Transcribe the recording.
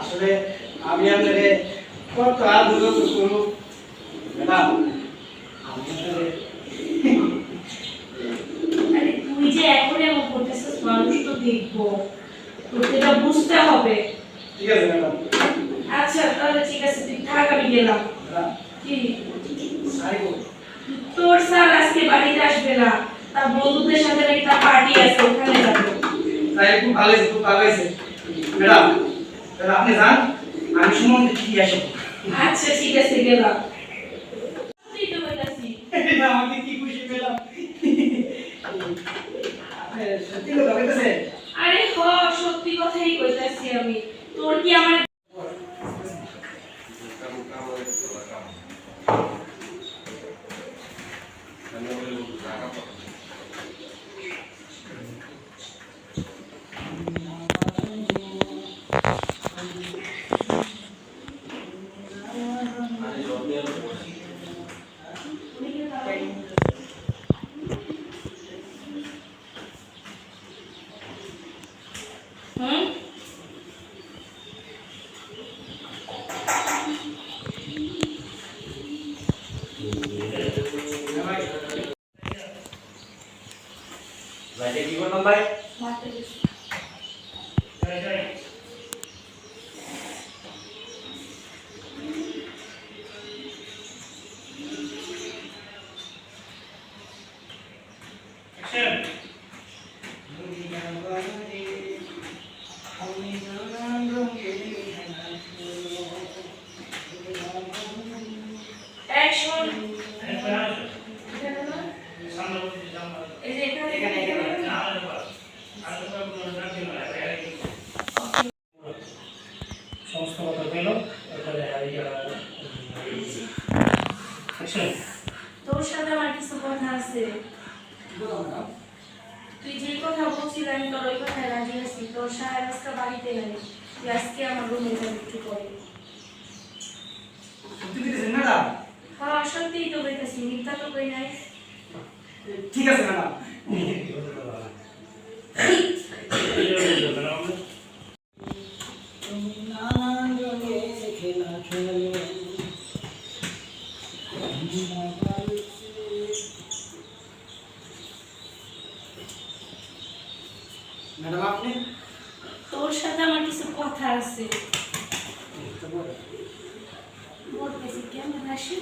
আসলে আমি আপনাকে কত আদর করব। ম্যাডাম আরে তুই যে এখন এমন করতেছিস মানুষ তো দেখব। তোকে এটা বুঝতে হবে। ঠিক আছে ম্যাডাম। আচ্ছা তাহলে ঠিক আছে তুই থাক আমি গেলাম। কি? তোর স্যার আজকে বাড়িতে আসবে না। তার বন্ধুদের সাথে নাকি তার পার্টি আছে ওখানে যাবে। তাই খুব ভালো খুব ভালো ম্যাডাম তাহলে আপনি যান আমি সম্বন্ধে কি আসব আচ্ছা ঠিক আছে গেলাম। আমাকে কি খুশি পেলাম? সত্যি কথা আরে হ সত্যি কথাই কইতাছি আমি। তোর কি আমার Vai ter que ir com o nome, vai? Vai ter que ir. যে কথা পেল তারপরে তোর সাথে আমার কিছু কথা আছে। তুই যেই কথা বলছিস আমি তোর ওই কথায় রাজি আছি। তোর সাহেব আজকে বাড়িতে নেই। তুই আজকে আমার রুমে যাবি একটু পরে। সত্যি দিতেছেন হ্যাঁ সত্যিই তো বলতেছি মিথ্যা তো কই নাই। ঠিক আছে ম্যাডাম। তোর সাথে আমার কিছু কথা আছে। বলতেছি কেমন আসি